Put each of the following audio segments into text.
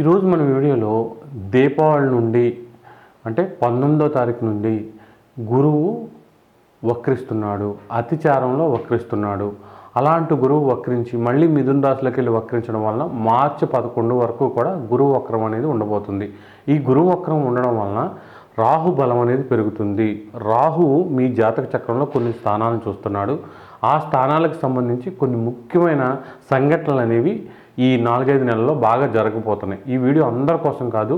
ఈరోజు మన వీడియోలో దీపావళి నుండి అంటే పంతొమ్మిదో తారీఖు నుండి గురువు వక్రిస్తున్నాడు అతిచారంలో వక్రిస్తున్నాడు. అలాంటి గురువు వక్రించి మళ్ళీ మిథున రాశిలోకి వెళ్ళి వక్రించడం వలన మార్చి పదకొండు వరకు కూడా గురువు వక్రం అనేది ఉండబోతుంది. ఈ గురువు వక్రం ఉండడం వలన రాహు బలం అనేది పెరుగుతుంది. రాహువు మీ జాతక చక్రంలో కొన్ని స్థానాలను చూస్తున్నాడు. ఆ స్థానాలకు సంబంధించి కొన్ని ముఖ్యమైన సంఘటనలు అనేవి ఈ నాలుగైదు నెలల్లో బాగా జరగబోతున్నాయి. ఈ వీడియో అందరి కోసం కాదు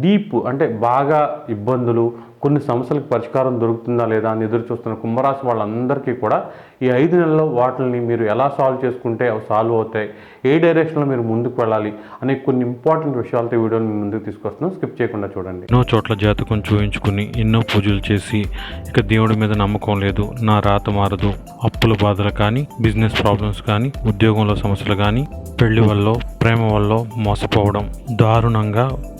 డీప్ అంటే బాగా ఇబ్బందులు కొన్ని సమస్యలకు పరిష్కారం దొరుకుతుందా లేదా అని ఎదురు చూస్తున్న కుంభరాశి వాళ్ళందరికీ కూడా ఈ ఐదు నెలల్లో వాటిని మీరు ఎలా సాల్వ్ చేసుకుంటే అవి సాల్వ్ అవుతాయి ఏ డైరెక్షన్లో మీరు ముందుకు వెళ్ళాలి అనే కొన్ని ఇంపార్టెంట్ విషయాలతో ఈ వీడియోని మీ ముందుకు తీసుకొస్తున్నాం. స్కిప్ చేయకుండా చూడండి. ఎన్నో చోట్ల జాతకం చూయించుకుని ఎన్నో పూజలు చేసి ఇక దేవుడి మీద నమ్మకం లేదు నా రాత మారదు అప్పుల బాధలు కానీ బిజినెస్ ప్రాబ్లమ్స్ కానీ ఉద్యోగంలో సమస్యలు కానీ పెళ్ళి వల్ల ప్రేమ వల్ల మోసపోవడం దారుణంగా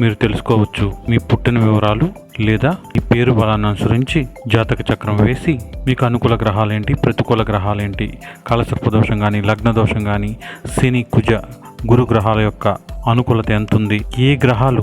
మీరు తెలుసుకోవచ్చు మీ పుట్టిన వివరాలు లేదా మీ పేరు బలాన్ని అనుసరించి జాతక చక్రం వేసి మీకు అనుకూల గ్రహాలేంటి ప్రతికూల గ్రహాలేంటి కాలసర్ప దోషం కానీ లగ్న దోషం కానీ శని కుజ గురు గ్రహాల యొక్క అనుకూలత ఎంత ఉంది ఏ గ్రహాలు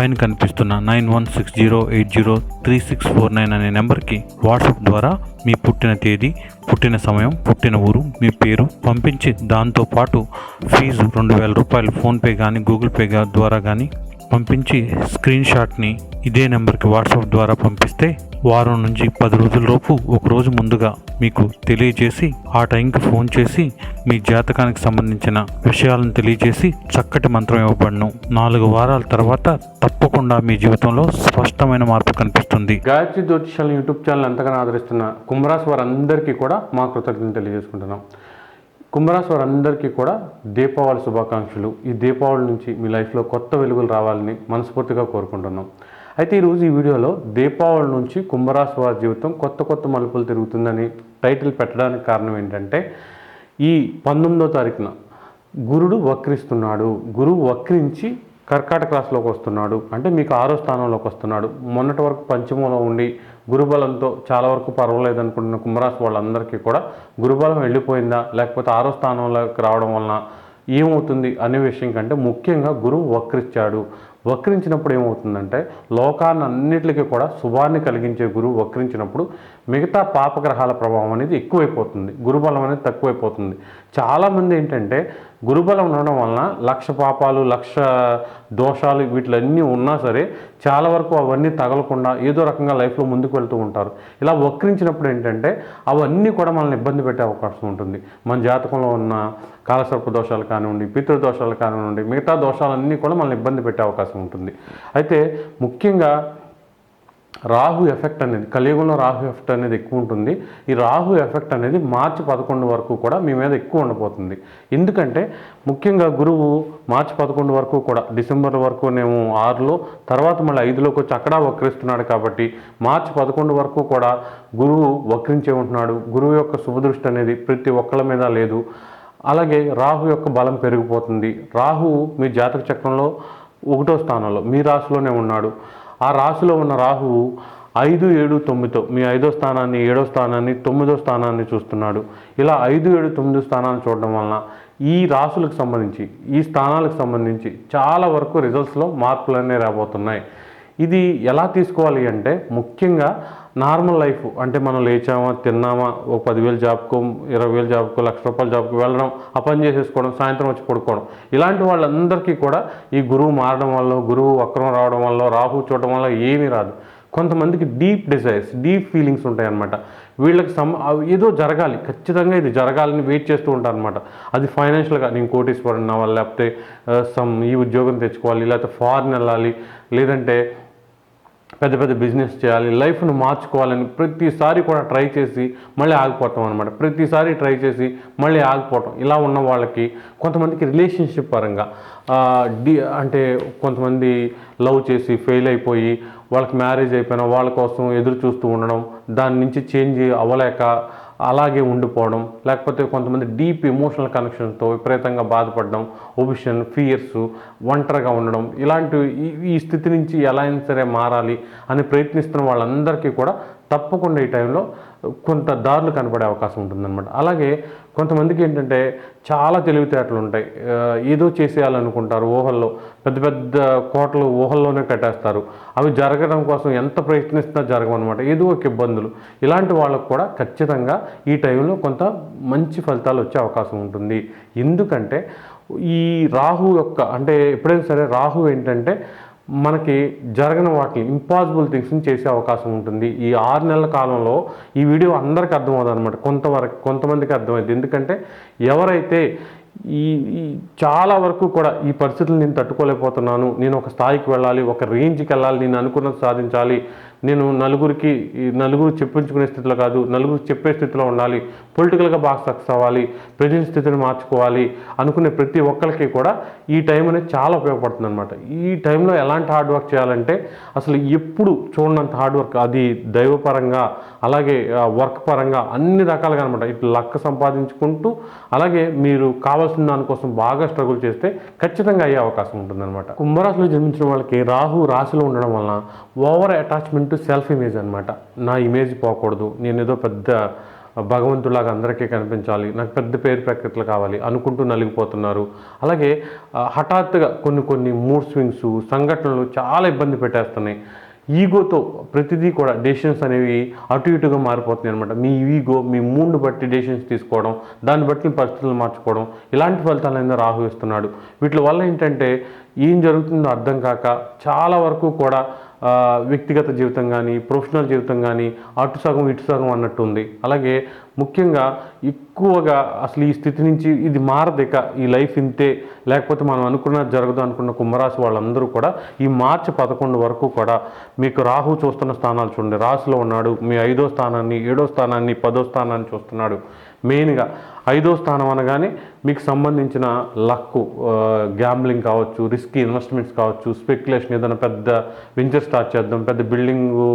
పైన కనిపిస్తున్న nine one six zero eight zero three six four nine అనే నెంబర్కి వాట్సాప్ ద్వారా మీ పుట్టిన తేదీ పుట్టిన సమయం పుట్టిన ఊరు మీ పేరు పంపించి దాంతో పాటు ఫీజు రెండు వేల రూపాయలు ఫోన్పే కానీ గూగుల్ పే ద్వారా కానీ పంపించి స్క్రీన్ షాట్ని ఇదే నెంబర్కి వాట్సాప్ ద్వారా పంపిస్తే వారం నుంచి పది రోజులలోపు ఒకరోజు ఒక రోజు ముందుగా మీకు తెలియజేసి ఆ టైంకి ఫోన్ చేసి మీ జాతకానికి సంబంధించిన విషయాలను తెలియజేసి చక్కటి మంత్రం ఇవ్వబడను. నాలుగు వారాల తర్వాత తప్పకుండా మీ జీవితంలో స్పష్టమైన మార్పు కనిపిస్తుంది. గాయత్రి జ్యోతిషాల యూట్యూబ్ ఛానల్ అంతగానో ఆదరిస్తున్న కుంభరాశి వారందరికీ కూడా మా కృతజ్ఞతలు తెలియజేసుకుంటున్నాం. కుంభరాశి వారందరికీ కూడా దీపావళి శుభాకాంక్షలు. ఈ దీపావళి నుంచి మీ లైఫ్లో కొత్త వెలుగులు రావాలని మనస్ఫూర్తిగా కోరుకుంటున్నాం. అయితే ఈరోజు ఈ వీడియోలో దీపావళి నుంచి కుంభరాశి వారి జీవితం కొత్త కొత్త మలుపులు తిరుగుతుందని టైటిల్ పెట్టడానికి కారణం ఏంటంటే ఈ పంతొమ్మిదో తారీఖున గురుడు వక్రిస్తున్నాడు. గురువు వక్రించి కర్కాటక రాశిలోకి వస్తున్నాడు. అంటే మీకు ఆరో స్థానంలోకి వస్తున్నాడు. మొన్నటి వరకు పంచమంలో ఉండి గురుబలంతో చాలా వరకు పర్వాలేదు అనుకుంటున్న కుంభరాశి వాళ్ళందరికీ కూడా గురుబలం వెళ్ళిపోయిందా? లేకపోతే ఆరో స్థానంలోకి రావడం వలన ఏమవుతుంది అనే విషయం కంటే ముఖ్యంగా గురువు వక్రిచ్చాడు. వక్రించినప్పుడు ఏమవుతుందంటే లోకాన్ని అన్నిటికీ కూడా శుభాన్ని కలిగించే గురువు వక్రించినప్పుడు మిగతా పాపగ్రహాల ప్రభావం అనేది ఎక్కువైపోతుంది. గురుబలం అనేది తక్కువైపోతుంది. చాలామంది ఏంటంటే గురుబలం ఉండడం వలన లక్ష పాపాలు లక్ష దోషాలు వీటిలన్నీ ఉన్నా సరే చాలా వరకు అవన్నీ తగలకుండా ఏదో రకంగా లైఫ్లో ముందుకు వెళ్తూ ఉంటారు. ఇలా వక్రించినప్పుడు ఏంటంటే అవన్నీ కూడా మనల్ని ఇబ్బంది పెట్టే అవకాశం ఉంటుంది. మన జాతకంలో ఉన్న కాలసర్ప దోషాలు కానివ్వండి పితృదోషాలు కానివ్వండి మిగతా దోషాలన్నీ కూడా మనల్ని ఇబ్బంది పెట్టే అవకాశం ఉంటుంది. అయితే ముఖ్యంగా రాహు ఎఫెక్ట్ అనేది కలియుగంలో రాహు ఎఫెక్ట్ అనేది ఎక్కువ ఉంటుంది. ఈ రాహు ఎఫెక్ట్ అనేది మార్చి పదకొండు వరకు కూడా మీ మీద ఎక్కువ ఉండబోతుంది. ఎందుకంటే ముఖ్యంగా గురువు మార్చి పదకొండు వరకు కూడా డిసెంబర్ వరకు నేను ఆరులో తర్వాత మళ్ళీ ఐదులోకి వచ్చి అక్కడ వక్రిస్తున్నాడు కాబట్టి మార్చి పదకొండు వరకు కూడా గురువు వక్రించే ఉంటున్నాడు. గురువు యొక్క శుభదృష్టి అనేది ప్రతి ఒక్కళ్ళ మీద లేదు. అలాగే రాహు యొక్క బలం పెరిగిపోతుంది. రాహు మీ జాతక చక్రంలో ఒకటో స్థానంలో మీ రాశిలోనే ఉన్నాడు. ఆ రాశిలో ఉన్న రాహువు ఐదు ఏడు తొమ్మిదితో మీ ఐదో స్థానాన్ని ఏడో స్థానాన్ని తొమ్మిదో స్థానాన్ని చూస్తున్నాడు. ఇలా ఐదు ఏడు తొమ్మిది స్థానాన్ని చూడడం వలన ఈ రాశులకు సంబంధించి ఈ స్థానాలకు సంబంధించి చాలా వరకు రిజల్ట్స్లో మార్పులన్నీ రాబోతున్నాయి. ఇది ఎలా తీసుకోవాలి అంటే ముఖ్యంగా నార్మల్ లైఫ్ అంటే మనం లేచామా తిన్నామా ఒక పదివేలు జాబ్కో ఇరవై వేలు జాబ్కో లక్ష రూపాయల జాబ్కు వెళ్ళడం ఆ పని చేసేసుకోవడం సాయంత్రం వచ్చి పడుకోవడం. ఇలాంటి వాళ్ళందరికీ కూడా ఈ గురువు మారడం వల్ల గురువు వక్రం రావడం వల్ల రాహు చూడడం వల్ల ఏమీ రాదు. కొంతమందికి డీప్ డిజైర్స్ డీప్ ఫీలింగ్స్ ఉంటాయన్నమాట. వీళ్ళకి సమ్ అవి ఏదో జరగాలి. ఖచ్చితంగా ఇది జరగాలని వెయిట్ చేస్తూ ఉంటారు అనమాట అది ఫైనాన్షియల్గా నేను కోటీశ్వరం అవ్వాలి లేకపోతే సమ్ ఈ ఉద్యోగం తెచ్చుకోవాలి లేకపోతే ఫారిన్ వెళ్ళాలి లేదంటే పెద్ద పెద్ద బిజినెస్ చేయాలి లైఫ్ను మార్చుకోవాలని ప్రతిసారి కూడా ట్రై చేసి మళ్ళీ ఆగిపోతాం అనమాట ప్రతిసారి ట్రై చేసి మళ్ళీ ఆగిపోవటం ఇలా ఉన్న వాళ్ళకి కొంతమందికి రిలేషన్షిప్ పరంగా డి అంటే కొంతమంది లవ్ చేసి ఫెయిల్ అయిపోయి వాళ్ళకి మ్యారేజ్ అయిపోయినా వాళ్ళ కోసం ఎదురు చూస్తూ ఉండడం దాని నుంచి చేంజ్ అవ్వలేక అలాగే ఉండిపోవడం లేకపోతే కొంతమంది డీప్ ఎమోషనల్ కనెక్షన్తో విపరీతంగా బాధపడడం ఒబిషన్ ఫియర్స్ ఒంటరిగా ఉండడం ఇలాంటి ఈ- ఈ స్థితి నుంచి ఎలా అయినా సరే మారాలి అని ప్రయత్నిస్తున్న వాళ్ళందరికీ కూడా తప్పకుండా ఈ టైంలో కొంత దారులు కనపడే అవకాశం ఉంటుందన్నమాట. అలాగే కొంతమందికి ఏంటంటే చాలా తెలివితేటలు ఉంటాయి. ఏదో చేసేయాలనుకుంటారు ఊహల్లో. పెద్ద పెద్ద కోటలు ఊహల్లోనే కట్టేస్తారు. అవి జరగడం కోసం ఎంత ప్రయత్నిస్తున్నా జరగమన్నమాట ఏదో ఒక ఇబ్బందులు. ఇలాంటి వాళ్ళకు కూడా ఖచ్చితంగా ఈ టైంలో కొంత మంచి ఫలితాలు వచ్చే అవకాశం ఉంటుంది. ఎందుకంటే ఈ రాహు యొక్క అంటే ఎప్పుడైనా సరే రాహు ఏంటంటే మనకి జరగని వాటిని ఇంపాసిబుల్ థింగ్స్ని చేసే అవకాశం ఉంటుంది. ఈ ఆరు నెలల కాలంలో ఈ వీడియో అందరికీ అర్థమవుతుంది అనమాట కొంతవరకు కొంతమందికి అర్థమైంది ఎందుకంటే ఎవరైతే ఈ చాలా వరకు కూడా ఈ పరిస్థితులు నేను తట్టుకోలేకపోతున్నాను. నేను ఒక స్థాయికి వెళ్ళాలి ఒక రేంజ్కి వెళ్ళాలి నేను అనుకున్నది సాధించాలి నేను నలుగురికి ఈ నలుగురు చెప్పించుకునే స్థితిలో కాదు నలుగురు చెప్పే స్థితిలో ఉండాలి. పొలిటికల్గా బాగా సక్సెస్ అవ్వాలి ప్రజెంట్ స్థితిని మార్చుకోవాలి అనుకునే ప్రతి ఒక్కరికి కూడా ఈ టైం అనేది చాలా ఉపయోగపడుతుంది అనమాట ఈ టైంలో ఎలాంటి హార్డ్ వర్క్ చేయాలంటే అసలు ఎప్పుడు చూడనంత హార్డ్ వర్క్ అది దైవపరంగా అలాగే వర్క్ పరంగా అన్ని రకాలుగా అనమాట ఇటు లక్క సంపాదించుకుంటూ అలాగే మీరు కావాల్సిన దానికోసం బాగా స్ట్రగుల్ చేస్తే ఖచ్చితంగా అయ్యే అవకాశం ఉంటుందన్నమాట. కుంభరాశిలో జన్మించిన వాళ్ళకి రాహు రాశిలో ఉండడం వలన over attachment to self image అనమాట నా ఇమేజ్ పోకూడదు. నేను ఏదో పెద్ద భగవంతులాగా అందరికీ కనిపించాలి. నాకు పెద్ద పేరు ప్రకృతులు కావాలి అనుకుంటూ నలిగిపోతున్నారు. అలాగే హఠాత్తుగా కొన్ని కొన్ని మూడ్ స్వింగ్స్ సంఘటనలు చాలా ఇబ్బంది పెట్టేస్తున్నాయి. ఈగోతో ప్రతిదీ కూడా డెసిషన్స్ అనేవి అటు ఇటుగా మారిపోతున్నాయి అనమాట మీ ఈగో మీ మూడ్ని బట్టి డెసిషన్స్ తీసుకోవడం దాన్ని బట్టి పరిస్థితులు మార్చుకోవడం ఇలాంటి ఫలితాలైనా రాహు ఇస్తున్నాడు వీటి వల్ల ఏంటంటే ఏం జరుగుతుందో అర్థం కాక చాలా వరకు కూడా వ్యక్తిగత జీవితం కానీ ప్రొఫెషనల్ జీవితం కానీ అటు సగం ఇటు సగం అన్నట్టు ఉంది. అలాగే ముఖ్యంగా ఎక్కువగా అసలు ఈ స్థితి నుంచి ఇది మారదిక ఈ లైఫ్ ఇంతే. లేకపోతే మనం అనుకున్న జరగదు అనుకున్న కుంభరాశి వాళ్ళందరూ కూడా ఈ మార్చి పదకొండు వరకు కూడా మీకు రాహు చూస్తున్న స్థానాలు చూడండి. రాశిలో ఉన్నాడు. మీ ఐదో స్థానాన్ని ఏడో స్థానాన్ని పదో స్థానాన్ని చూస్తున్నాడు. మెయిన్గా ఐదో స్థానం అనగానే మీకు సంబంధించిన లక్కు గ్యాంబ్లింగ్ కావచ్చు రిస్క్ ఇన్వెస్ట్మెంట్స్ కావచ్చు స్పెక్యులేషన్ ఏదైనా పెద్ద వెంచర్ స్టార్ట్ చేద్దాం పెద్ద బిల్డింగు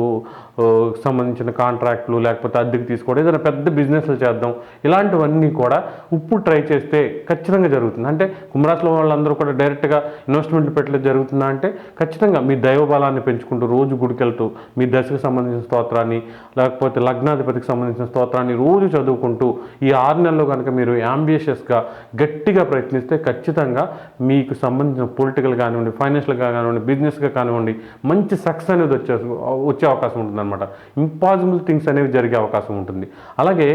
సంబంధించిన కాంట్రాక్ట్లు లేకపోతే అద్దెకి తీసుకోవడం ఏదైనా పెద్ద బిజినెస్లు చేద్దాం. ఇలాంటివన్నీ కూడా ఇప్పుడు ట్రై చేస్తే ఖచ్చితంగా జరుగుతుంది. అంటే కుంభరాశిలో వాళ్ళందరూ కూడా డైరెక్ట్గా ఇన్వెస్ట్మెంట్ పెట్టలేదు జరుగుతుందా అంటే ఖచ్చితంగా మీ దైవబలాన్ని పెంచుకుంటూ రోజు గుడికెళ్తూ మీ దశకు సంబంధించిన స్తోత్రాన్ని లేకపోతే లగ్నాధిపతికి సంబంధించిన స్తోత్రాన్ని రోజు చదువుకుంటూ ఈ ఆరు నెలలుగా కనుక మీరు యాంబిషియస్గా గట్టిగా ప్రయత్నిస్తే ఖచ్చితంగా మీకు సంబంధించిన పొలిటికల్ కానివ్వండి ఫైనాన్షియల్గా కానివ్వండి బిజినెస్గా కానివ్వండి మంచి సక్సెస్ అనేది వచ్చే వచ్చే అవకాశం ఉంటుందన్నమాట. ఇంపాసిబుల్ థింగ్స్ అనేవి జరిగే అవకాశం ఉంటుంది. అలాగే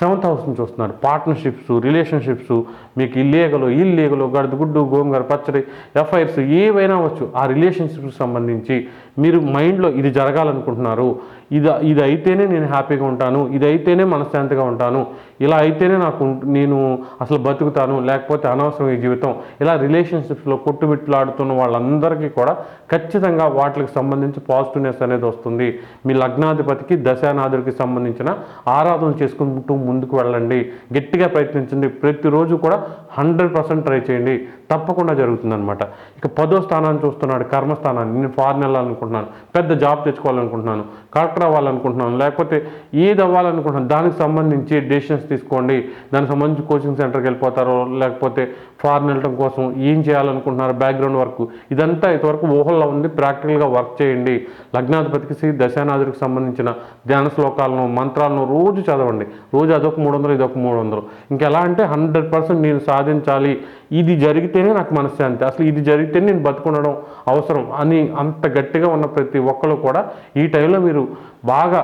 సెవెంత్ నుంచి చూస్తున్నారు. పార్ట్నర్షిప్స్ రిలేషన్షిప్స్ మీకు ఇల్లీగలు ఇల్లీగలు గడుదు గుడ్డు గోంగూర పచ్చడి ఎఫ్ఐఆర్స్ ఏవైనా వచ్చు ఆ రిలేషన్షిప్కి సంబంధించి మీరు మైండ్లో ఇది జరగాలనుకుంటున్నారు. ఇది ఇది అయితేనే నేను హ్యాపీగా ఉంటాను ఇది అయితేనే మనశ్శాంతిగా ఉంటాను ఇలా అయితేనే నాకు నేను అసలు బతుకుతాను లేకపోతే అనవసరం ఈ జీవితం ఇలా రిలేషన్షిప్స్లో కొట్టుబిట్లాడుతున్న వాళ్ళందరికీ కూడా ఖచ్చితంగా వాటికి సంబంధించి పాజిటివ్నెస్ అనేది వస్తుంది. మీ లగ్నాధిపతికి దశానాథుడికి సంబంధించిన ఆరాధన చేసుకుంటూ ముందుకు వెళ్ళండి. గట్టిగా ప్రయత్నించండి. ప్రతిరోజు కూడా హండ్రెడ్ పర్సెంట్ ట్రై చేయండి. తప్పకుండా జరుగుతుందనమాట ఇక పదో స్థానాన్ని చూస్తున్నాడు కర్మస్థానాన్ని. నేను ఫారెన్ వెళ్ళాలనుకుంటున్నాను పెద్ద జాబ్ తెచ్చుకోవాలనుకుంటున్నాను కలెక్టర్ అవ్వాలనుకుంటున్నాను లేకపోతే ఏది అవ్వాలనుకుంటున్నాను దానికి సంబంధించి డెసిషన్స్ తీసుకోండి. దానికి సంబంధించి కోచింగ్ సెంటర్కి వెళ్ళిపోతారో లేకపోతే ఫారెన్ వెళ్ళడం కోసం ఏం చేయాలనుకుంటున్నారు బ్యాక్గ్రౌండ్ వర్క్ ఇదంతా ఇంతవరకు ఊహల్లో ఉంది ప్రాక్టికల్గా వర్క్ చేయండి. లగ్నాధిపతికి శ్రీ దశానాథుడికి సంబంధించిన ధ్యాన శ్లోకాలను మంత్రాలను రోజు చదవండి. రోజు అదొక మూడు వందలు ఇదొక మూడు వందలు. ఇంకెలా అంటే హండ్రెడ్ పర్సెంట్ నేను సాధించాలి. ఇది జరిగితేనే నాకు మనశ్శాంతి అసలు ఇది జరిగితేనే నేను బతుకుండడం అవసరం అని అంత గట్టిగా ఉన్న ప్రతి ఒక్కరు కూడా ఈ టైంలో మీరు బాగా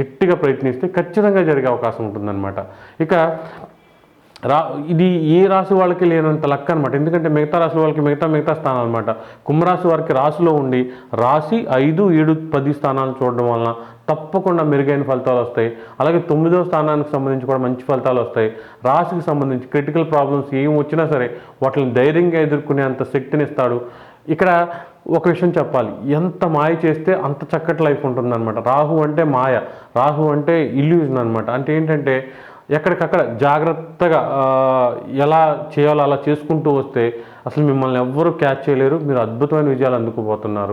గట్టిగా ప్రయత్నిస్తే ఖచ్చితంగా జరిగే అవకాశం ఉంటుందన్నమాట. ఇక రా ఇది ఏ రాశి వాళ్ళకి లేనంత లక్క అనమాట ఎందుకంటే మిగతా రాశి వాళ్ళకి మిగతా మిగతా స్థానం అనమాట కుంభరాశి వారికి రాశిలో ఉండి రాశి ఐదు ఏడు పది స్థానాలు చూడడం వలన తప్పకుండా మెరుగైన ఫలితాలు వస్తాయి. అలాగే తొమ్మిదో స్థానానికి సంబంధించి కూడా మంచి ఫలితాలు వస్తాయి. రాశికి సంబంధించి క్రిటికల్ ప్రాబ్లమ్స్ ఏం వచ్చినా సరే వాటిని ధైర్యంగా ఎదుర్కొనే అంత శక్తిని ఇస్తాడు ఇక్కడ ఒక విషయం చెప్పాలి. ఎంత మాయ చేస్తే అంత చక్కటి లైఫ్ ఉంటుందన్నమాట. రాహు అంటే మాయ. రాహు అంటే ఇల్యూజన్ అనమాట అంటే ఏంటంటే ఎక్కడికక్కడ జాగ్రత్తగా ఎలా చేయాలో అలా చేసుకుంటూ వస్తే అసలు మిమ్మల్ని ఎవ్వరూ క్యాచ్ చేయలేరు. మీరు అద్భుతమైన విజయాలు అందుకుపోతున్నారు.